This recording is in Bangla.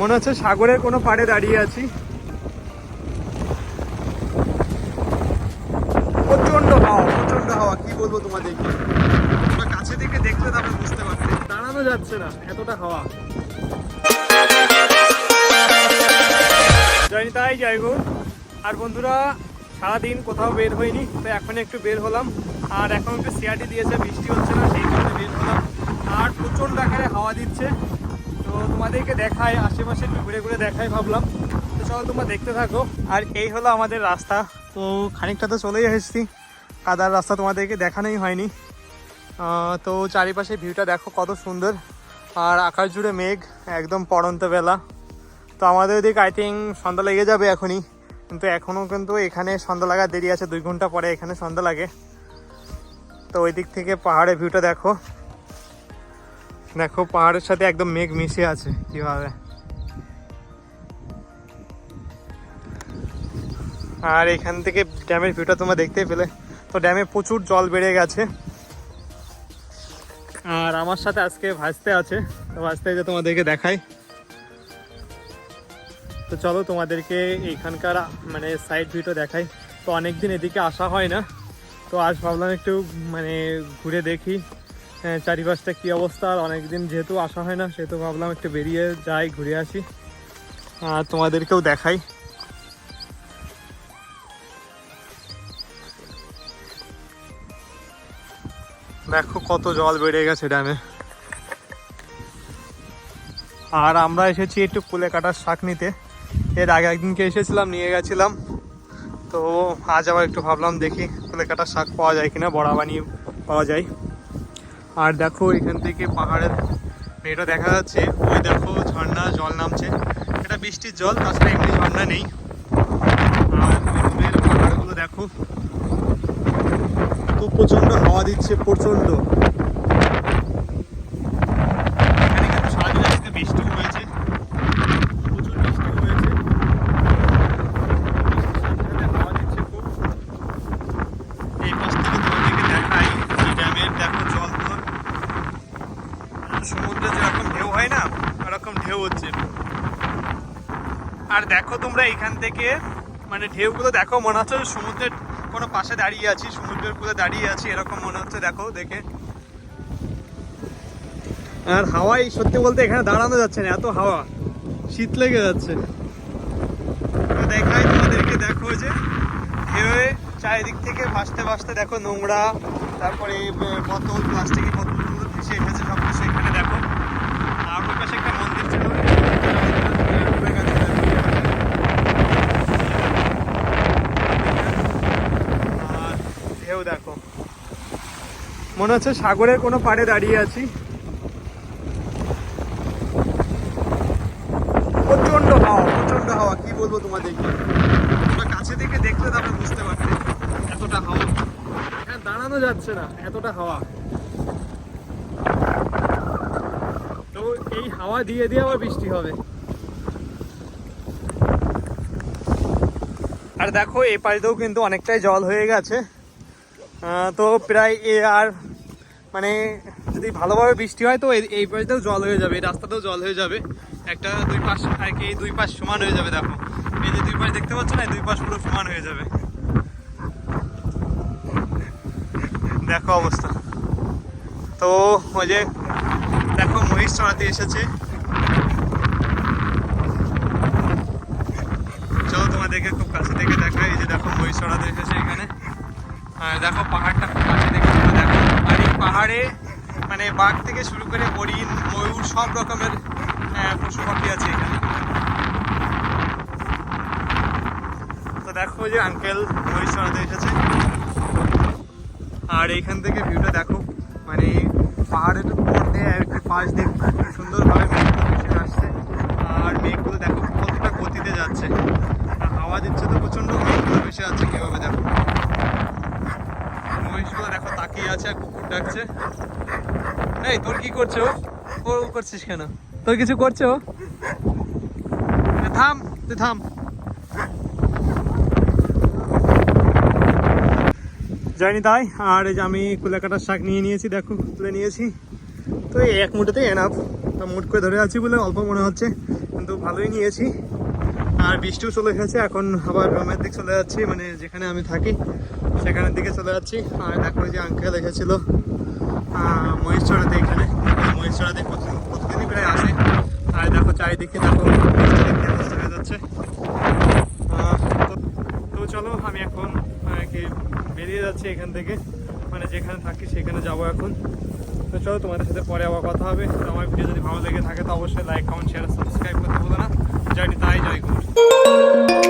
মনে হচ্ছে সাগরের কোনো পাড়ে দাঁড়িয়ে আছি। প্রচণ্ড হাওয়া প্রচণ্ড হাওয়া, কি বলব তোমাদেরকে তোমরা কাছে থেকে দেখলে তারপরে বুঝতে পারবে। দাঁড়ানো যাচ্ছে না, এতটা হাওয়া। জয়নি, তাই জয় গো আর বন্ধুরা, সারাদিন কোথাও বের হয়নি তো এখন একটু বের হলাম। আর এখন একটু সিয়াটি দিয়েছে, বৃষ্টি হচ্ছে না, সেই কারণে বের হলাম। আর প্রচণ্ড আকারে হাওয়া দিচ্ছে। তোমাদেরকে দেখাই আশেপাশে ঘুরে ঘুরে দেখাই ভাবলাম। তো চলো তোমরা দেখতে থাকো। আর এই হলো আমাদের রাস্তা। তো খানিকটা তো চলেই এসেছি। কাদার রাস্তা তোমাদেরকে দেখানোই হয়নি। তো চারিপাশে ভিউটা দেখো কত সুন্দর। আর আকাশ জুড়ে মেঘ, একদম পড়ন্ত বেলা। তো আমাদের ওদিকে আই থিঙ্ক সন্ধ্যা লেগে যাবে এখনই। কিন্তু এখনও কিন্তু এখানে সন্ধ্যা লাগার দেরি আছে। দুই ঘণ্টা পরে এখানে সন্ধ্যা লাগে। তো ওই দিক থেকে পাহাড়ের ভিউটা দেখো। দেখো, পাহাড়ের সাথে একদম মেঘ মিশে আছে, কীভাবে। আর এখান থেকে ড্যামের ভিউটা তোমরা দেখতে পেলে। তো ড্যামে প্রচুর জল বেড়ে গেছে। আর আমার সাথে আজকে ভাসতে আছে। তো ভাসতে যে তোমাদেরকে দেখাই। তো চলো তোমাদেরকে এইখানকার মানে সাইড ভিউটা দেখাই। তো অনেকদিন এদিকে আসা হয় না। তো আজ ভাবলাম একটু মানে ঘুরে দেখি। চারিপাশটা কি অবস্থা? আর অনেকদিন যেহেতু আসা হয় না, সেহেতু ভাবলাম একটু বেরিয়ে যাই, ঘুরে আসি। আর তোমাদেরকেও দেখাই। দেখো কত জল বেড়ে গেছে ড্যামে। আর আমরা এসেছি একটু কুলে কাটার শাক নিতে। এর আগে একদিনকে এসেছিলাম, নিয়ে গেছিলাম। তো আজ আবার একটু ভাবলাম দেখি কুলে কাটার শাক পাওয়া যায় কিনা, বড়া বানিয়ে পাওয়া যায়। আর দেখো এখান থেকে পাহাড়ের মেয়েটা দেখা যাচ্ছে। ওই দেখো ঝর্ণা, জল নামছে। এটা বৃষ্টির জল, তাছাড়া এমনি ঝর্ণা নেই। পাহাড়গুলো দেখো। তো প্রচণ্ড হাওয়া দিচ্ছে প্রচণ্ড এখানে কিন্তু সারাদিন আজকে বৃষ্টিও হয়েছে প্রচুর বৃষ্টিও হয়েছে বৃষ্টির সাথে সাথে হাওয়া দিচ্ছে খুব এই পাশ থেকে তোমাদেরকে দেখাই এই ড্যামের দেখো জল তো সমুদ্রে যেরকম ঢেউ হয় না, ওরকম ঢেউ হচ্ছে। আর দেখো তোমরা এখান থেকে মানে ঢেউগুলো দেখো, মনে হচ্ছে সমুদ্রের কোনো পাশে দাঁড়িয়ে আছি, সমুদ্রের কূলে দাঁড়িয়ে আছি, এরকম মনে হচ্ছে, দেখো, দেখে। আর হাওয়াই সত্যি বলতে এখানে দাঁড়ানো যাচ্ছে না, এত হাওয়া। শীত লেগে যাচ্ছে। তো দেখাই তোমাদেরকে, দেখো যে, ঢেউয়ে চারিদিক থেকে ভাসতে ভাসতে দেখো নোংরা, তারপরে বোতল, প্লাস্টিকের বোতলগুলো ভেসে এসেছে সব কিছু এখানে দেখো আর ওই পাশে একটা মন্দির ছিল ডুবে গেছে। আর ঢেউ দেখো মনে হচ্ছে সাগরের কোনো পাড়ে দাঁড়িয়ে আছি। প্রচণ্ড হাওয়া প্রচণ্ড হাওয়া, কি বলব তোমাদেরকে তোমরা কাছে থেকে দেখলে তারপরে বুঝতে পারবে এতটা হাওয়া। হ্যাঁ দাঁড়ানো যাচ্ছে না, এতটা হাওয়া। তো এই হাওয়া দিয়ে দিয়ে আবার বৃষ্টি হবে। আর দেখো এই পাশটাও কিন্তু অনেকটাই জল হয়ে গেছে। তো প্রায় এ আর মানে যদি ভালোভাবে বৃষ্টি হয়, তো এই- পাশটাও জল হয়ে যাবে, এই রাস্তাটাও জল হয়ে যাবে। একটা দুই পাশ আর কি দুই পাশ সমান হয়ে যাবে, দেখো। এই যে দুই পাশ দেখতে পাচ্ছ না দুই পাশ পুরো সমান হয়ে যাবে। দেখো অবস্থা। তো ওই যে, দেখো মহিষ চড়াতে এসেছে। চলো তোমাদেরকে খুব কাছে থেকে দেখাই, এই যে দেখো মহিষ চড়াতে এসেছে এখানে। দেখো, পাহাড়টা খুব কাছে থেকে তোমরা দেখো। আর এই পাহাড়ে মানে বাঘ থেকে শুরু করে হরিণ, ময়ূর, সব রকমের পশু পাখি আছে এখানে। তো দেখো যে আঙ্কেল মহিষ চড়াতে এসেছে। আর এইখান থেকে ভিউটা দেখো। মানে পাহাড়ের উপর দিয়ে একটু পাশ দিয়ে সুন্দরভাবে মেঘগুলো ভেসে আসছে। আর মেঘগুলো দেখো কতটা গতিতে যাচ্ছে। হাওয়া দিচ্ছে তো প্রচণ্ড মেঘগুলো ভেসে যাচ্ছে কীভাবে দেখো। মহিষগুলো দেখো তাকিয়ে আছে আর কুকুর ডাকছে। এই, তোর কি করছ ও? করছিস কেন? তোর কিছু করছ থাম, তুই থাম। জানি তাই, আর এই যে আমি কুলাকাটার শাক নিয়ে নিয়েছি, দেখো, তুলে নিয়েছি। তো এই এক মুঠোতেই এনাফ তা মুট করে ধরে আছি বলে অল্প মনে হচ্ছে, কিন্তু ভালোই নিয়েছি। আর বৃষ্টিও চলে গেছে এখন আবার গ্রামের দিকে চলে যাচ্ছি মানে যেখানে আমি থাকি, সেখানের দিকে চলে যাচ্ছি। আর ওই যে আঙ্কেল এসেছিল মহেশচড়াতে এখানে। প্রতিদিন প্রতিদিনই প্রায় আসে। আর দেখো চারিদিকে দেখো হয়ে যাচ্ছে। তো- চলো আমি এখন বেরিয়ে যাচ্ছি এখান থেকে। মানে যেখানে থাকি সেখানে যাব এখন। তো চলো তোমাদের সাথে পরে আবার কথা হবে। তো আমার ভিডিও যদি ভালো লেগে থাকে তো অবশ্যই লাইক কমেন্ট শেয়ার সাবস্ক্রাইব করতে ভুলো না। জয়নি তাই জয় কুমার